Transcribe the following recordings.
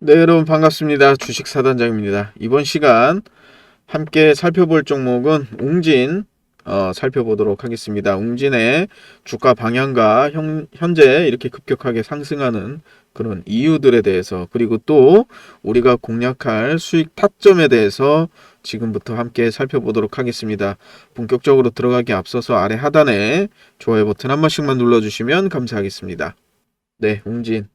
네, 여러분 반갑습니다. 주식 사단장입니다. 이번 시간 함께 살펴볼 종목은 웅진 어, 살펴보도록 하겠습니다. 웅진의 주가 방향과 현, 현재 이렇게 급격하게 상승하는 그런 이유들에 대해서 그리고 또 우리가 공략할 수익 타점에 대해서 지금부터 함께 살펴보도록 하겠습니다. 본격적으로 들어가기 앞서서 아래 하단에 좋아요 버튼 한 번씩만 눌러주시면 감사하겠습니다. 네, 웅진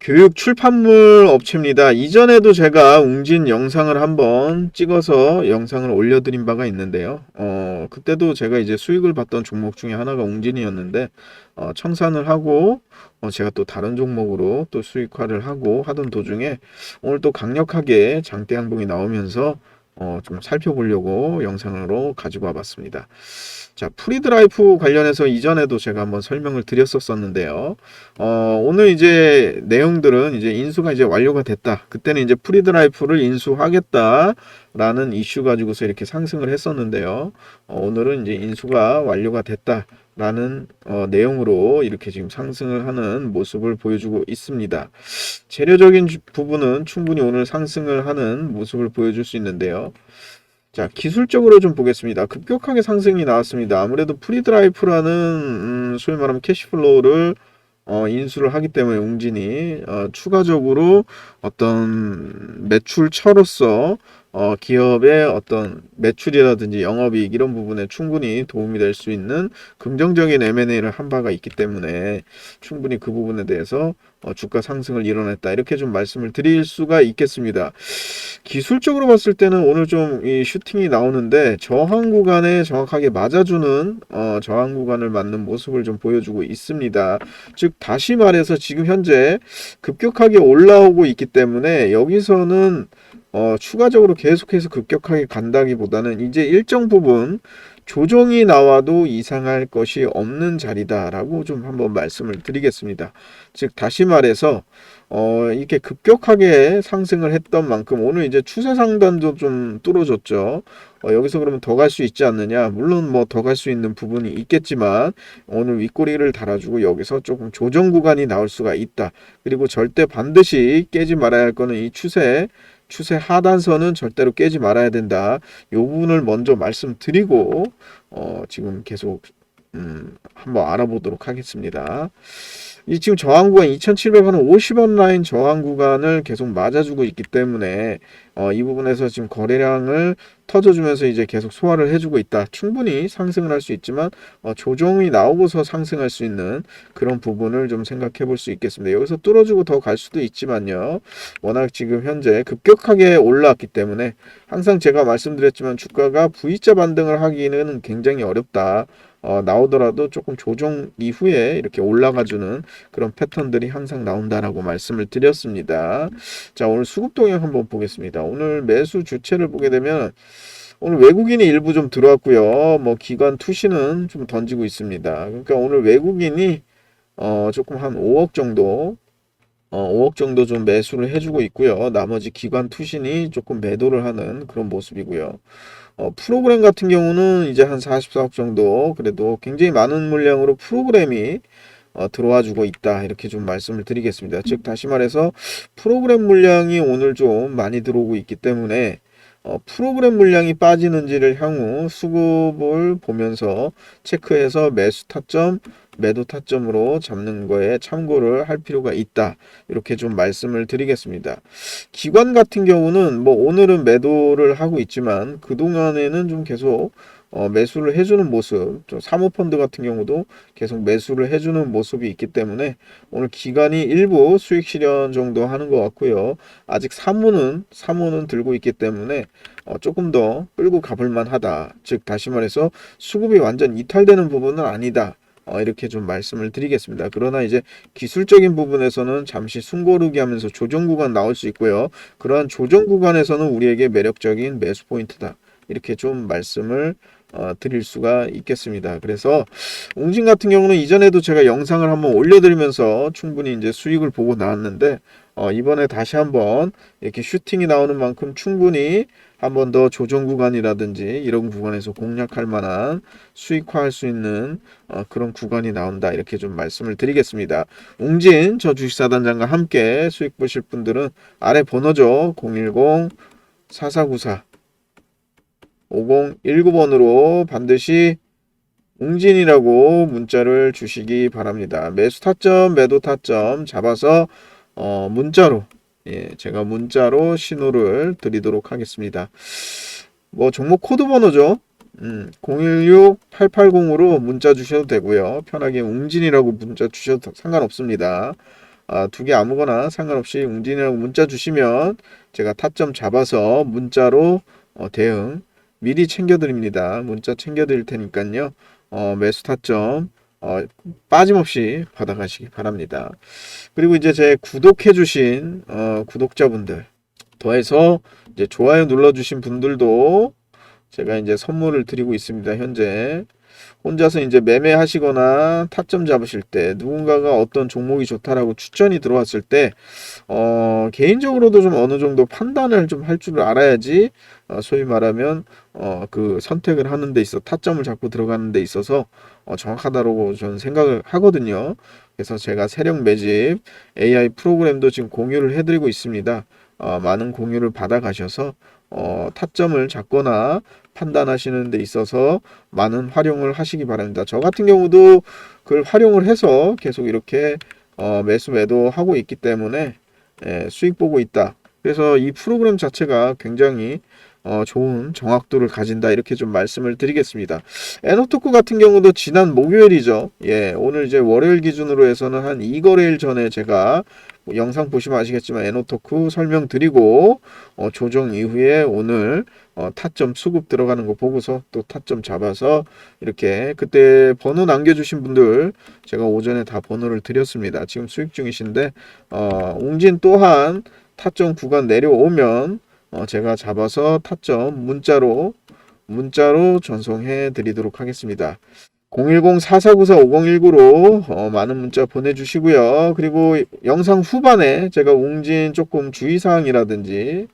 교육 출판물 업체입니다. 이전에도 제가 웅진 영상을 한번 찍어서 영상을 올려드린 바가 있는데요. 어, 그때도 제가 이제 수익을 봤던 종목 중에 하나가 웅진이었는데, 어, 청산을 하고, 어, 제가 또 다른 종목으로 또 수익화를 하고 하던 도중에 오늘 또 강력하게 장대 항봉이 나오면서 어, 좀 살펴보려고 영상으로 가지고 와봤습니다. 자, 프리드라이프 관련해서 이전에도 제가 한번 설명을 드렸었었는데요. 어, 오늘 이제 내용들은 이제 인수가 이제 완료가 됐다. 그때는 이제 프리드라이프를 인수하겠다라는 이슈 가지고서 이렇게 상승을 했었는데요. 어, 오늘은 이제 인수가 완료가 됐다. 라는 어, 내용으로 이렇게 지금 상승을 하는 모습을 보여주고 있습니다. 재료적인 주- 부분은 충분히 오늘 상승을 하는 모습을 보여줄 수 있는데요. 자, 기술적으로 좀 보겠습니다. 급격하게 상승이 나왔습니다. 아무래도 프리드라이프라는 음, 소위 말하면 캐시플로우를 어, 인수를 하기 때문에 웅진이 어, 추가적으로 어떤 매출처로서 어, 기업의 어떤 매출이라든지 영업이익 이런 부분에 충분히 도움이 될 수 있는 긍정적인 M&A를 한 바가 있기 때문에 충분히 그 부분에 대해서 어, 주가 상승을 이뤄냈다 이렇게 좀 말씀을 드릴 수가 있겠습니다. 기술적으로 봤을 때는 오늘 좀 이 슈팅이 나오는데 저항 구간에 정확하게 맞아주는 어, 저항 구간을 맞는 모습을 좀 보여주고 있습니다. 즉 다시 말해서 지금 현재 급격하게 올라오고 있기 때문에 여기서는 어, 추가적으로 계속해서 급격하게 간다기보다는 이제 일정 부분 조정이 나와도 이상할 것이 없는 자리다라고 좀 한번 말씀을 드리겠습니다. 즉 다시 말해서 어, 이렇게 급격하게 상승을 했던 만큼 오늘 이제 추세 상단도 좀 뚫어졌죠. 어, 여기서 그러면 더 갈 수 있지 않느냐? 물론 뭐 더 갈 수 있는 부분이 있겠지만 오늘 윗꼬리를 달아주고 여기서 조금 조정 구간이 나올 수가 있다. 그리고 절대 반드시 깨지 말아야 할 거는 이 추세 추세 하단선은 절대로 깨지 말아야 된다. 이 부분을 먼저 말씀드리고 어, 지금 계속 음, 한번 알아보도록 하겠습니다. 이 지금 저항 구간 2,700원은 50원 라인 저항 구간을 계속 맞아주고 있기 때문에 어, 이 부분에서 지금 거래량을 터져주면서 이제 계속 소화를 해주고 있다. 충분히 상승을 할 수 있지만 어, 조정이 나오고서 상승할 수 있는 그런 부분을 좀 생각해 볼 수 있겠습니다. 여기서 뚫어주고 더 갈 수도 있지만요. 워낙 지금 현재 급격하게 올라왔기 때문에 항상 제가 말씀드렸지만 주가가 V자 반등을 하기는 굉장히 어렵다. 어, 나오더라도 조금 조정 이후에 이렇게 올라가주는 그런 패턴들이 항상 나온다라고 말씀을 드렸습니다. 자, 오늘 수급 동향 한번 보겠습니다. 오늘 매수 주체를 보게 되면 오늘 외국인이 일부 좀 들어왔고요. 뭐 기관 투시는 좀 던지고 있습니다. 그러니까 오늘 외국인이 어, 조금 한 5억 정도 어, 5억 정도 좀 매수를 해주고 있고요. 나머지 기관 투신이 조금 매도를 하는 그런 모습이고요. 어, 프로그램 같은 경우는 이제 한 44억 정도 그래도 굉장히 많은 물량으로 프로그램이 어, 들어와 주고 있다 이렇게 좀 말씀을 드리겠습니다. 즉 다시 말해서 프로그램 물량이 오늘 좀 많이 들어오고 있기 때문에 어, 프로그램 물량이 빠지는지를 향후 수급을 보면서 체크해서 매수 타점, 매도 타점으로 잡는 거에 참고를 할 필요가 있다. 이렇게 좀 말씀을 드리겠습니다. 기관 같은 경우는 뭐 오늘은 매도를 하고 있지만 그동안에는 좀 계속 어, 매수를 해주는 모습, 또 사모펀드 같은 경우도 계속 매수를 해주는 모습이 있기 때문에 오늘 기관이 일부 수익 실현 정도 하는 것 같고요. 아직 사모는 사모는 들고 있기 때문에 어, 조금 더 끌고 가볼 만 하다. 즉 다시 말해서 수급이 완전 이탈되는 부분은 아니다. 어, 이렇게 좀 말씀을 드리겠습니다. 그러나 이제 기술적인 부분에서는 잠시 숨고르기 하면서 조정 구간 나올 수 있고요. 그러한 조정 구간에서는 우리에게 매력적인 매수 포인트다. 이렇게 좀 말씀을 어, 드릴 수가 있겠습니다. 그래서 웅진 같은 경우는 이전에도 제가 영상을 한번 올려드리면서 충분히 이제 수익을 보고 나왔는데 어, 이번에 다시 한번 이렇게 슈팅이 나오는 만큼 충분히 한 번 더 조정 구간이라든지 이런 구간에서 공략할 만한 수익화할 수 있는 어, 그런 구간이 나온다 이렇게 좀 말씀을 드리겠습니다. 웅진 저 주식사단장과 함께 수익 보실 분들은 아래 번호죠 010 4494 5019번으로 반드시 웅진이라고 문자를 주시기 바랍니다. 매수 타점, 매도 타점 잡아서 어, 문자로 예, 제가 문자로 신호를 드리도록 하겠습니다. 뭐 종목 코드 번호죠. 음, 016-880으로 문자 주셔도 되고요. 편하게 웅진이라고 문자 주셔도 상관없습니다. 아, 두 개 아무거나 상관없이 웅진이라고 문자 주시면 제가 타점 잡아서 문자로 어, 대응 미리 챙겨드립니다. 문자 챙겨드릴 테니까요. 어, 매수 타점 어, 빠짐없이 받아가시기 바랍니다. 그리고 이제 제 구독해주신 어, 구독자분들 더해서 이제 좋아요 눌러주신 분들도 제가 이제 선물을 드리고 있습니다. 현재 혼자서 이제 매매하시거나 타점 잡으실 때 누군가가 어떤 종목이 좋다라고 추천이 들어왔을 때 어, 개인적으로도 좀 어느 정도 판단을 좀 할 줄 알아야지 어, 소위 말하면 어, 그 선택을 하는 데 있어 타점을 잡고 들어가는 데 있어서 어, 정확하다고 저는 생각을 하거든요. 그래서 제가 세력 매집 AI 프로그램도 지금 공유를 해드리고 있습니다. 어, 많은 공유를 받아 가셔서 어, 타점을 잡거나 판단하시는 데 있어서 많은 활용을 하시기 바랍니다. 저 같은 경우도 그걸 활용을 해서 계속 이렇게 어, 매수 매도 하고 있기 때문에 예, 수익 보고 있다. 그래서 이 프로그램 자체가 굉장히 어, 좋은 정확도를 가진다 이렇게 좀 말씀을 드리겠습니다. 에너토크 같은 경우도 지난 목요일이죠. 예, 오늘 이제 월요일 기준으로 해서는 한 2거래일 전에 제가 뭐 영상 보시면 아시겠지만 에너토크 설명드리고 어, 조정 이후에 오늘 어, 타점 수급 들어가는 거 보고서 또 타점 잡아서 이렇게 그때 번호 남겨주신 분들 제가 오전에 다 번호를 드렸습니다. 지금 수익 중이신데 어, 웅진 또한 타점 구간 내려오면 어, 제가 잡아서 타점 문자로 문자로 전송해 드리도록 하겠습니다. 010-4494-5019로 어, 많은 문자 보내주시고요. 그리고 영상 후반에 제가 웅진 조금 주의사항이라든지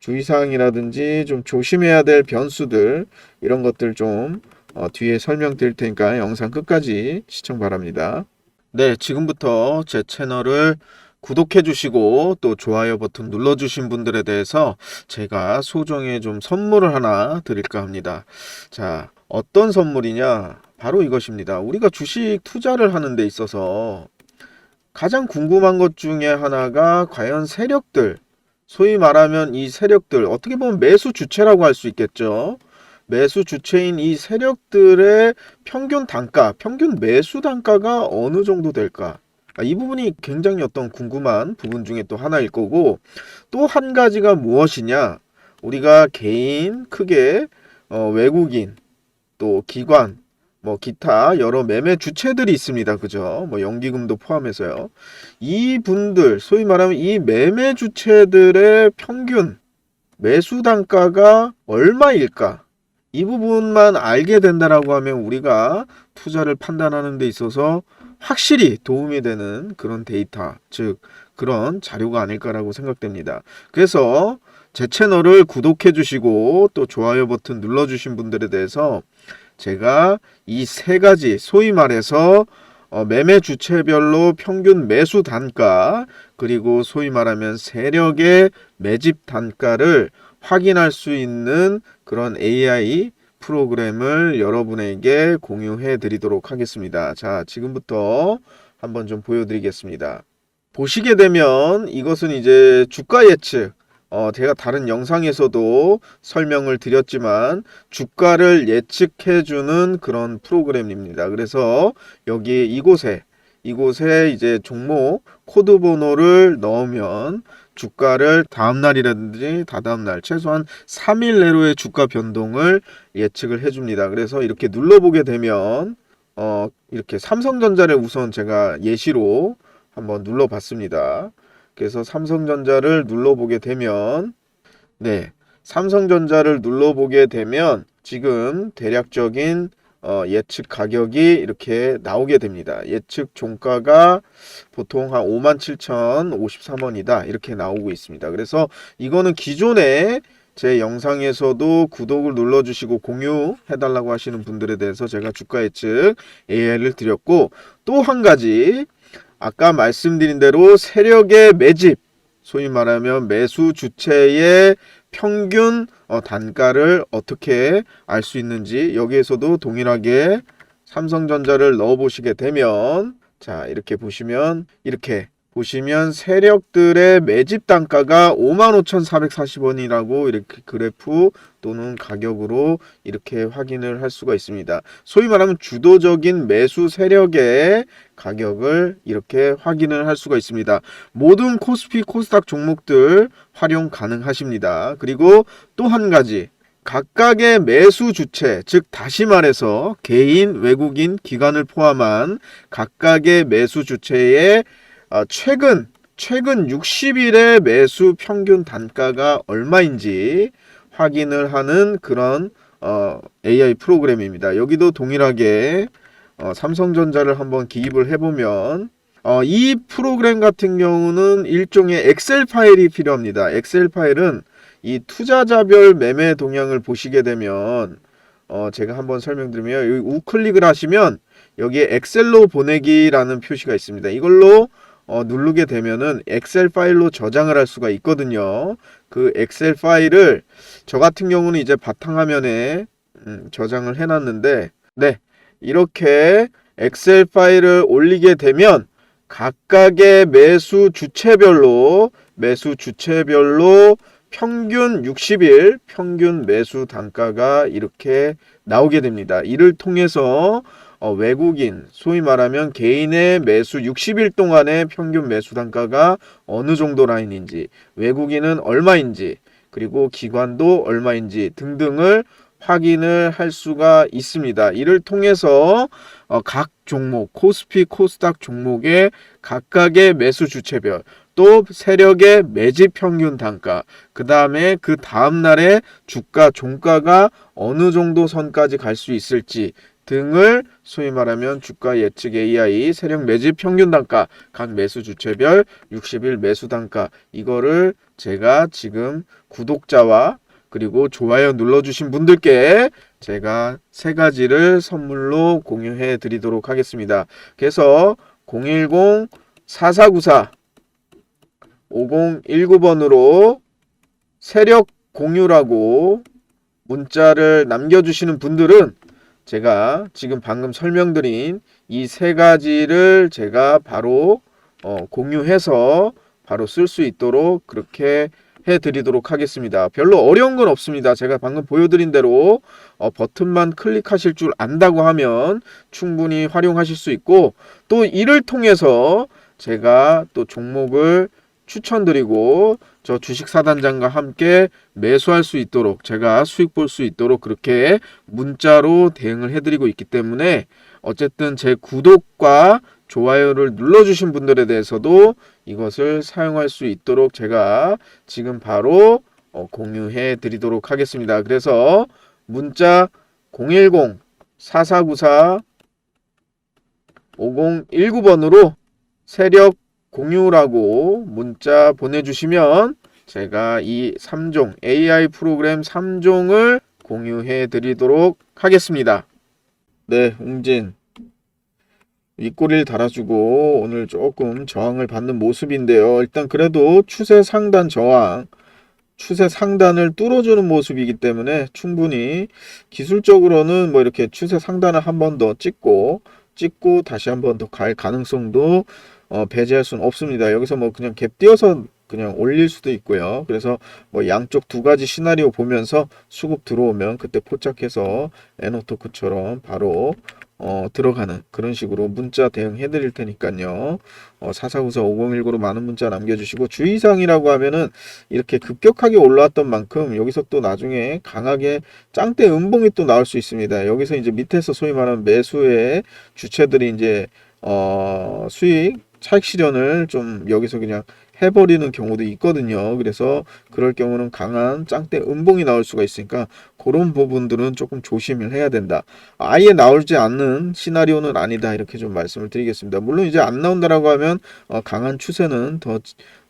주의사항이라든지 좀 조심해야 될 변수들 이런 것들 좀 어, 뒤에 설명드릴 테니까 영상 끝까지 시청 바랍니다. 네, 지금부터 제 채널을 구독해 주시고 또 좋아요 버튼 눌러 주신 분들에 대해서 제가 소정의 좀 선물을 하나 드릴까 합니다. 자, 어떤 선물이냐? 바로 이것입니다. 우리가 주식 투자를 하는 데 있어서 가장 궁금한 것 중에 하나가 과연 세력들, 소위 말하면 이 세력들, 어떻게 보면 매수 주체라고 할 수 있겠죠. 매수 주체인 이 세력들의 평균 단가, 평균 매수 단가가 어느 정도 될까? 아, 이 부분이 굉장히 어떤 궁금한 부분 중에 또 하나일 거고 또 한 가지가 무엇이냐 우리가 개인 크게 어, 외국인 또 기관 뭐 기타 여러 매매 주체들이 있습니다. 그죠? 뭐 연기금도 포함해서요. 이 분들 소위 말하면 이 매매 주체들의 평균 매수 단가가 얼마일까? 이 부분만 알게 된다라고 하면 우리가 투자를 판단하는 데 있어서 확실히 도움이 되는 그런 데이터, 즉 그런 자료가 아닐까라고 생각됩니다. 그래서 제 채널을 구독해 주시고 또 좋아요 버튼 눌러 주신 분들에 대해서 제가 이 세 가지 소위 말해서 어, 매매 주체별로 평균 매수 단가 그리고 소위 말하면 세력의 매집 단가를 확인할 수 있는 그런 AI 프로그램을 여러분에게 공유해 드리도록 하겠습니다. 자, 지금부터 한번 좀 보여드리겠습니다. 보시게 되면 이것은 이제 주가 예측, 어, 제가 다른 영상에서도 설명을 드렸지만 주가를 예측해주는 그런 프로그램입니다. 그래서 여기 이곳에 이곳에 이제 종목 코드 번호를 넣으면 주가를 다음 날이라든지 다다음 날 최소한 3일 내로의 주가 변동을 예측을 해줍니다. 그래서 이렇게 눌러보게 되면 어 이렇게 삼성전자를 우선 제가 예시로 한번 눌러봤습니다. 그래서 삼성전자를 눌러보게 되면 네 삼성전자를 눌러보게 되면 지금 대략적인 어, 예측 가격이 이렇게 나오게 됩니다. 예측 종가가 보통 한 57,053원이다. 이렇게 나오고 있습니다. 그래서 이거는 기존에 제 영상에서도 구독을 눌러주시고 공유해달라고 하시는 분들에 대해서 제가 주가 예측 AI를 드렸고 또 한 가지 아까 말씀드린 대로 세력의 매집 소위 말하면 매수 주체의 평균 어, 단가를 어떻게 알 수 있는지 여기에서도 동일하게 삼성전자를 넣어 보시게 되면 자 이렇게 보시면 이렇게 보시면 세력들의 매집 단가가 55,440원이라고 이렇게 그래프 또는 가격으로 이렇게 확인을 할 수가 있습니다. 소위 말하면 주도적인 매수 세력의 가격을 이렇게 확인을 할 수가 있습니다. 모든 코스피 코스닥 종목들 활용 가능하십니다. 그리고 또 한 가지 각각의 매수 주체, 즉 다시 말해서 개인, 외국인, 기관을 포함한 각각의 매수 주체의 어, 최근 최근 60일의 매수 평균 단가가 얼마인지 확인을 하는 그런 어, AI 프로그램입니다. 여기도 동일하게 어, 삼성전자를 한번 기입을 해보면 어, 이 프로그램 같은 경우는 일종의 엑셀 파일이 필요합니다. 엑셀 파일은 이 투자자별 매매 동향을 보시게 되면 어, 제가 한번 설명드리면 여기 우클릭을 하시면 여기에 엑셀로 보내기라는 표시가 있습니다. 이걸로 어, 누르게 되면은 엑셀 파일로 저장을 할 수가 있거든요. 그 엑셀 파일을 저 같은 경우는 이제 바탕화면에 음, 저장을 해놨는데 네 이렇게 엑셀 파일을 올리게 되면 각각의 매수 주체별로 매수 주체별로 평균 60일 평균 매수 단가가 이렇게 나오게 됩니다. 이를 통해서 어, 외국인, 소위 말하면 개인의 매수 60일 동안의 평균 매수 단가가 어느 정도 라인인지, 외국인은 얼마인지, 그리고 기관도 얼마인지 등등을 확인을 할 수가 있습니다. 이를 통해서 어, 각 종목, 코스피, 코스닥 종목의 각각의 매수 주체별, 또 세력의 매집 평균 단가, 그 다음에 그 다음날의 주가, 종가가 어느 정도 선까지 갈 수 있을지 등을 소위 말하면 주가 예측 AI 세력 매집 평균 단가 각 매수 주체별 60일 매수 단가 이거를 제가 지금 구독자와 그리고 좋아요 눌러주신 분들께 제가 세 가지를 선물로 공유해 드리도록 하겠습니다. 그래서 010-4494 5019번으로 세력 공유라고 문자를 남겨주시는 분들은 제가 지금 방금 설명드린 이 세 가지를 제가 바로 어, 공유해서 바로 쓸 수 있도록 그렇게 해드리도록 하겠습니다. 별로 어려운 건 없습니다. 제가 방금 보여드린 대로 어, 버튼만 클릭하실 줄 안다고 하면 충분히 활용하실 수 있고 또 이를 통해서 제가 또 종목을 추천드리고 저 주식 사단장과 함께 매수할 수 있도록 제가 수익 볼 수 있도록 그렇게 문자로 대응을 해드리고 있기 때문에 어쨌든 제 구독과 좋아요를 눌러주신 분들에 대해서도 이것을 사용할 수 있도록 제가 지금 바로 어, 공유해 드리도록 하겠습니다. 그래서 문자 010 4494 5019번으로 세력 공유라고 문자 보내주시면 제가 이 3종 AI 프로그램 3종을 공유해 드리도록 하겠습니다. 네, 웅진. 윗꼬리를 달아주고 오늘 조금 저항을 받는 모습인데요. 일단 그래도 추세 상단 저항, 추세 상단을 뚫어주는 모습이기 때문에 충분히 기술적으로는 뭐 이렇게 추세 상단을 한 번 더 찍고 찍고 다시 한 번 더 갈 가능성도 어, 배제할 수는 없습니다. 여기서 뭐 그냥 갭 띄어서 그냥 올릴 수도 있고요. 그래서 뭐 양쪽 두 가지 시나리오 보면서 수급 들어오면 그때 포착해서 에너토크처럼 바로 어, 들어가는 그런 식으로 문자 대응해 드릴 테니까요. 어, 4494 5019로 많은 문자 남겨주시고 주의사항이라고 하면은 이렇게 급격하게 올라왔던 만큼 여기서 또 나중에 강하게 짱대 음봉이 또 나올 수 있습니다. 여기서 이제 밑에서 소위 말하는 매수의 주체들이 이제 어, 수익 차익 실현을 좀 여기서 그냥 해버리는 경우도 있거든요. 그래서 그럴 경우는 강한 짱대 음봉이 나올 수가 있으니까 그런 부분들은 조금 조심을 해야 된다. 아예 나오지 않는 시나리오는 아니다. 이렇게 좀 말씀을 드리겠습니다. 물론 이제 안 나온다라고 하면 어, 강한 추세는 더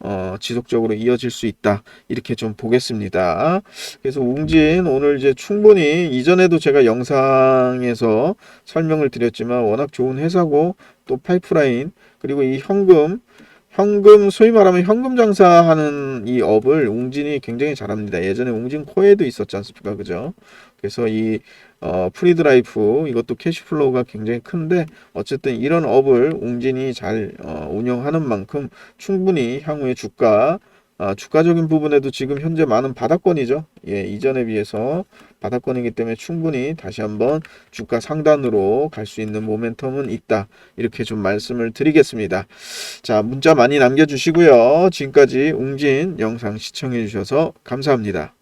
어, 지속적으로 이어질 수 있다. 이렇게 좀 보겠습니다. 그래서 웅진 오늘 이제 충분히 이전에도 제가 영상에서 설명을 드렸지만 워낙 좋은 회사고 또 파이프라인 그리고 이 현금 현금 소위 말하면 현금 장사하는 이 업을 웅진이 굉장히 잘합니다. 예전에 웅진 코에도 있었지 않습니까? 그죠? 그래서 이 어, 프리드라이프 이것도 캐시플로우가 굉장히 큰데 어쨌든 이런 업을 웅진이 잘 어, 운영하는 만큼 충분히 향후에 주가 아, 주가적인 부분에도 지금 현재 많은 바닥권이죠. 예, 이전에 비해서 바닥권이기 때문에 충분히 다시 한번 주가 상단으로 갈 수 있는 모멘텀은 있다. 이렇게 좀 말씀을 드리겠습니다. 자, 문자 많이 남겨주시고요. 지금까지 웅진 영상 시청해 주셔서 감사합니다.